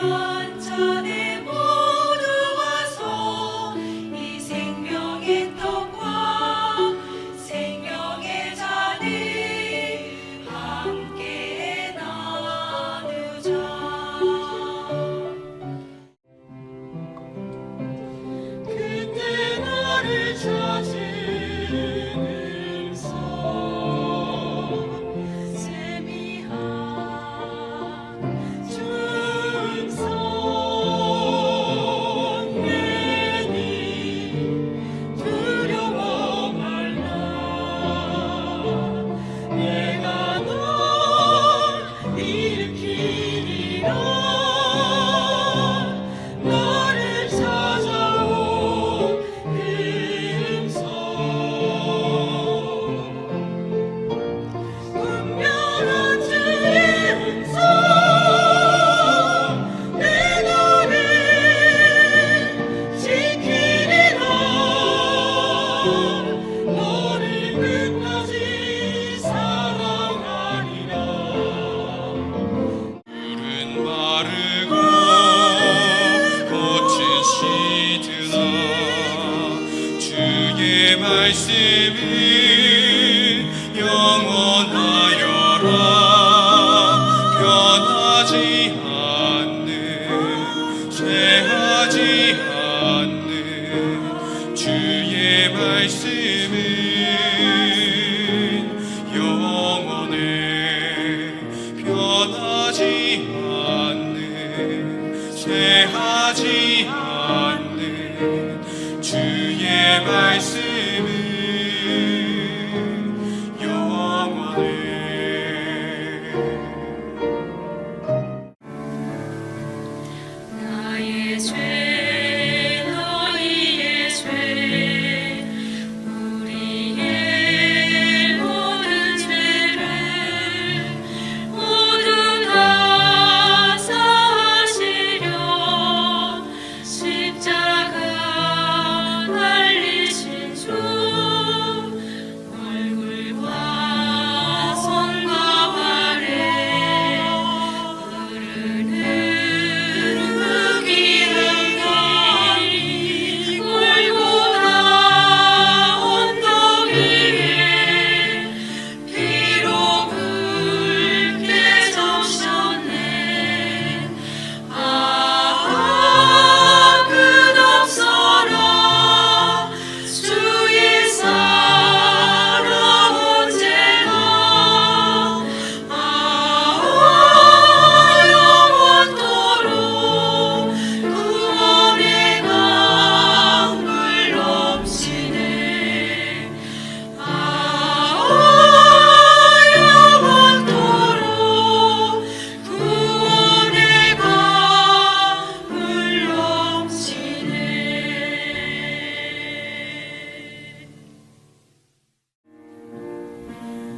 주 Maria.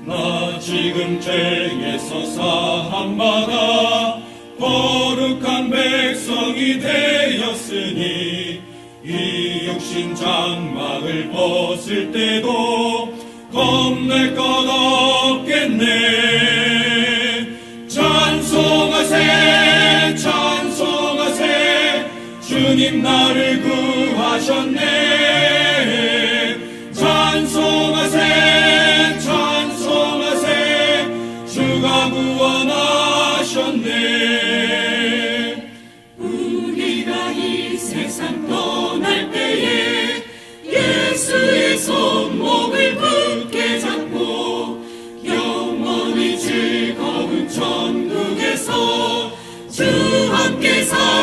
나 지금 죄에서 사함받아 거룩한 백성이 되었으니 이 육신 장막을 벗을 때도 겁낼 것 없겠네. 찬송하세 찬송하세. 주님 나를 세상 떠날 때에 예수의 손목을 굳게 잡고 영원히 즐거운 천국에서 주 함께 사.